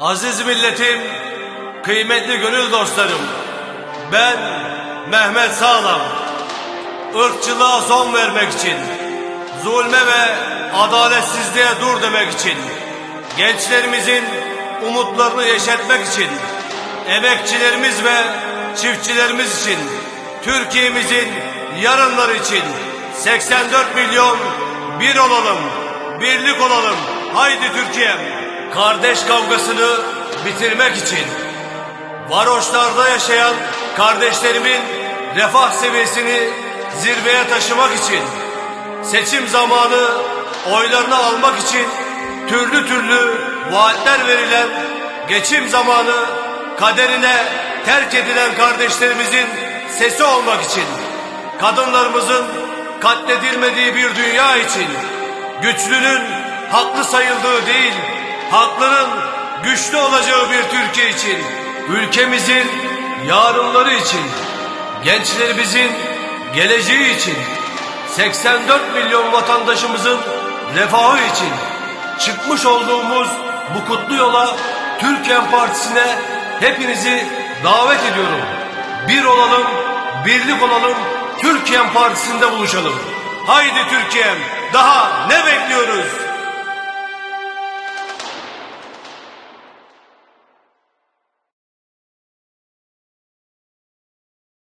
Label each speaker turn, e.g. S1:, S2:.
S1: Aziz milletim, kıymetli gönül dostlarım. Ben Mehmet Sağlam. Irkçılığa son vermek için, zulme ve adaletsizliğe dur demek için, gençlerimizin umutlarını yeşertmek için, emekçilerimiz ve çiftçilerimiz için, Türkiye'mizin yarınları için 84 milyon bir olalım, birlik olalım. Haydi Türkiye'm. Kardeş kavgasını bitirmek için, varoşlarda yaşayan kardeşlerimin refah seviyesini zirveye taşımak için, seçim zamanı oylarını almak için türlü türlü vaatler verilen geçim zamanı kaderine terk edilen kardeşlerimizin sesi olmak için, kadınlarımızın katledilmediği bir dünya için, güçlünün haklı sayıldığı değil, haklının güçlü olacağı bir Türkiye için, ülkemizin yarınları için, gençlerimizin geleceği için, 84 milyon vatandaşımızın refahı için çıkmış olduğumuz bu kutlu yola Türkiye Partisi'ne hepinizi davet ediyorum. Bir olalım, birlik olalım, Türkiye Partisi'nde buluşalım. Haydi Türkiye'm, daha ne bekliyorsun?